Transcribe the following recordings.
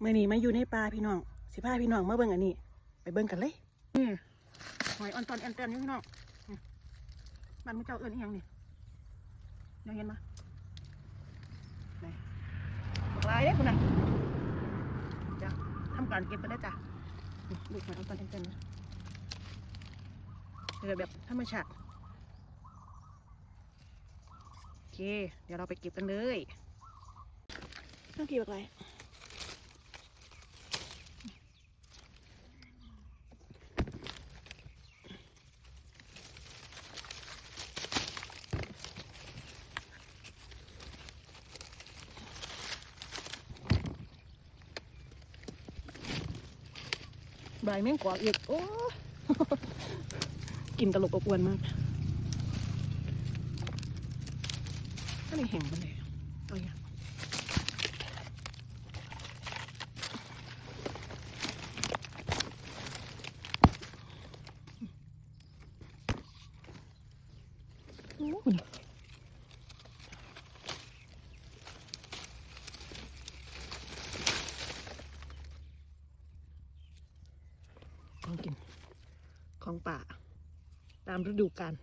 เมื่อนี้มาอยู่ในป่าพี่น้อง สิพาพี่น้องมาเบิ่งอันนี้ ไปเบิ่งกันเลยนี่หอยออนตอนแอนเตนอยู่พี่น้องนี่บ้านมุเจ้าเอิ้นอีหยังนี่ยังเห็นปะไหนบักลายเด้คุณน่ะจะทำการเก็บกันได้อจ้ะนี่ลูกหอยออนตอนแอนเตนนะเจอแบบธรรมชาติโอเค เดี๋ยวเราไปเก็บกันเลยต้องกี่บักลา ยบายแม่งกว่าอีกโอ้กินตลกอบอวนมากอันนี้แห้งไปเลยเอาอย่างโอ้คุณ ของกินของป่า ตามฤดูกาล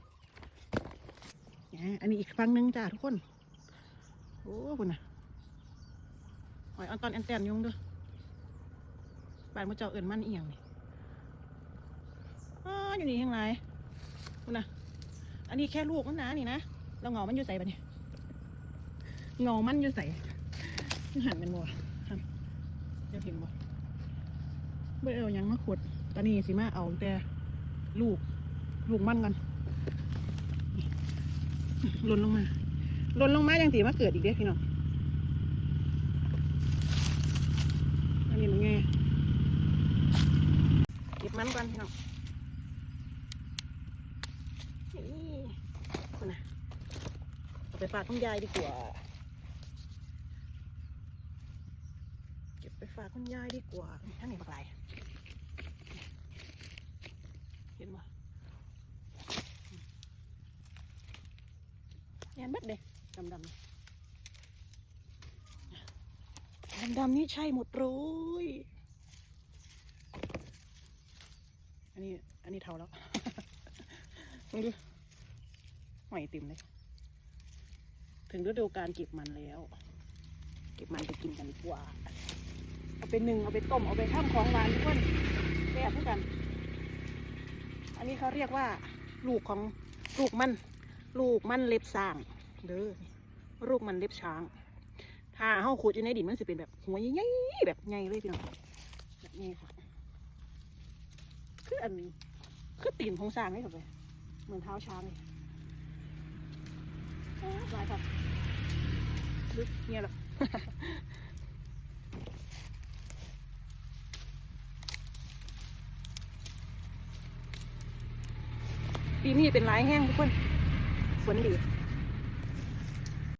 อะอันนี้อีกฟังหนึ่งจ้าทุกคน โอ้คุณน่ะหอยออนตอนแอนแตนยงด้วยบานมะเจ้าเอิญมันเอียงนี่อ๋ออยู่นี่ยังไงคุณน่ะอันนี้แค่ลูกมันนะนี่นะแล้วเงามันอยู่ใส่ปะเนี่ยเงามันอยู่ใส่หันเป็นบัวครับเดี๋ยวเห็นบ่เมื่อเอายังมาขุด ตอนนี้สิมาเอาแต่ลูก ลูกมันกันหล่นลงมาหล่นลงมาอยังตีมาเกิดอีกเด้อพี่น้องอันนี้มันไงเก็บมันก่อนพี่น้องนี่คนนะเอาไปฝากคุณยายดีกว่า เก็บไปฝากคุณยายดีกว่าท่านนี่บักไร ห็นไหมแอนเบัดเด้ดำดำดำดำๆนี่ใช่หมดเลยอันนี้ อันนี้เท่าแล้วมึงดูหอยติ่มเลย ถึงฤดูการเก็บมันแล้ว เก็บมันไปกินกันดีกว่า เอาไปหนึ่งเอาไปต้ม เอาไปทำของหวานทุกคนแซ่บเท่ากันอั นนี้เขาเรียกว่า ลูกของลูกมัน ลูกมันเล็บสร้างเด้อลูกมันเล็บช้าง ถ้าเฮาขุดอยู่ในดินมันสิเป็นแบบหัวใหญ่ๆแบบใหญ่เลยพี่น้องแบบนี้ค่ะ คืออันนี้คือตีนของช้างนี่ค่ะไปเหมือนเท้าช้างเลยหลายค่ะลึกเนี่ยหรอ ปีนี้เป็นร้ายแห้งทุกคนฝนดี